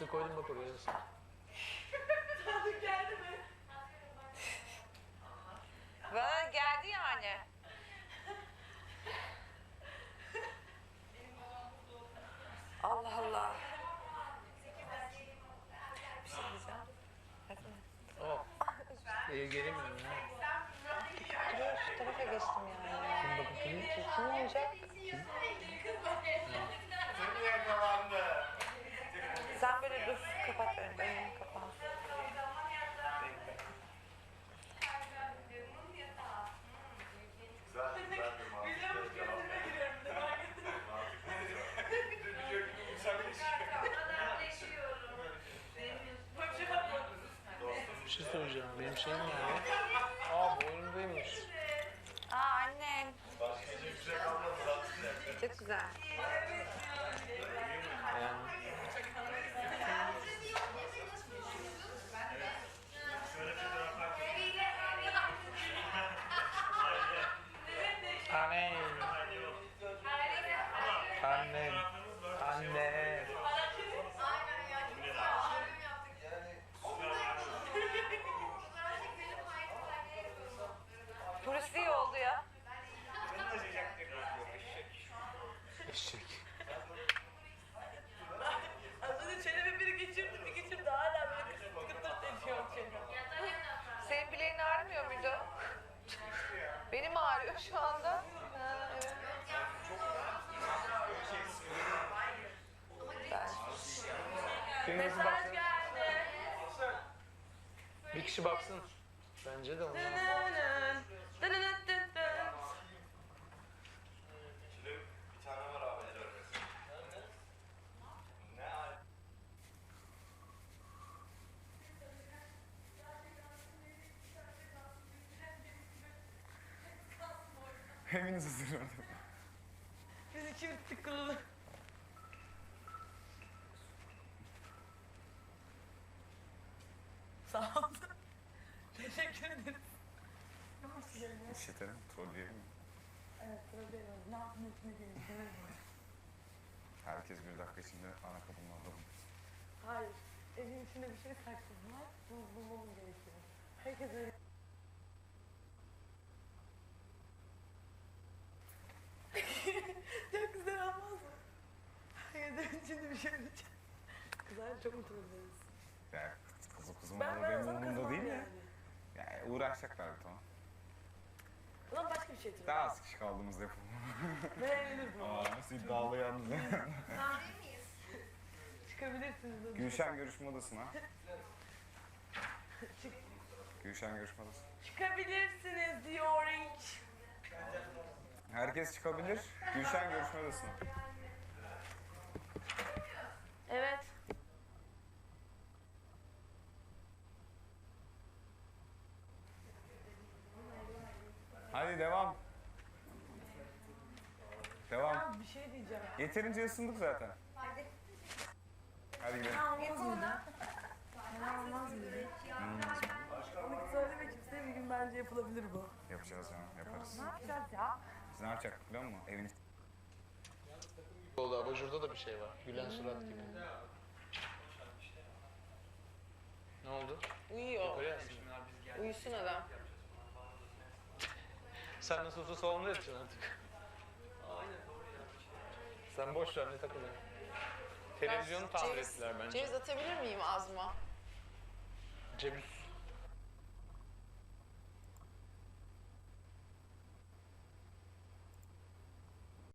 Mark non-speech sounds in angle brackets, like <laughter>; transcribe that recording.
Yastığı koydum bak oraya. Bana geldi yani. Allah Allah. Bir şey diyeceğim. Hadi. Oh. İyi gelemiyorum ya. Dur şu tarafa geçtim yani. Şimdi bakın kim? Kim olacak? Şey söyleyeceğim. Benim şeyim nerede? Aa boynumdaymış. Aa hiçbir şey. Çok güzel. Yani. Ağrıyor şu anda. Ha, evet. Mesaj baksın? geldi. Bir kişi baksın. Bence de onlar. Dınının, dınının dın dın. Şimdi bir tane var abi. Ne al- Hepiniz ısırın. Biz ikimiz tıkılı. Sağ ol. Teşekkür ederiz. İşitelim, trolleyelim mi? Evet, yok. Ne yapmak ne gerekiyor? Herkes bir dakika içinde ana kapının orada. Hayır, evin içinde bir şey sakladılar. Bunu bulmam gerekiyor. Herkes öyle. çok güzel olmaz mı? Herkesin içinde bir şey olacak. Güzel, çok mutlu oluruz. Yani kızı kızım Ben ben, ben benim umurumda değil ya. yani. Yani uğraşacaklar bir tamam. Ulan başka bir şey hatırlıyorum. Daha az kişi kaldığımızda yapalım. <laughs> Ben evlenirdim. Aa nasıl iddialı yalnız. Çıkabilirsiniz. hadi. Gülşen görüşme odasına. Gülşen görüşme odası. Çıkabilirsiniz diyor Inç. Herkes çıkabilir. Gülşen görüşme odasına. Evet. Hadi devam. Devam. Ya bir şey diyeceğim. Yeterince ısındık zaten. Hadi gidelim. Olmaz mıydı? Fena olmaz mıydı? Onu söyleme kimseye bir gün bence yapılabilir bu. Yapacağız canım, yaparız. Ne yapacağız ya? Biz ne yapacaktık biliyor musun? Evin Oldu abajurda da bir şey var. Gülen surat gibi. Ne oldu? Uyuyor. Uyusun adam. Sen nasıl olsa salonda yatacaksın artık. Sen boş ver ne takılıyorsun. Televizyonu tamir ettiler bence. Ceviz atabilir miyim ağzıma? Ceviz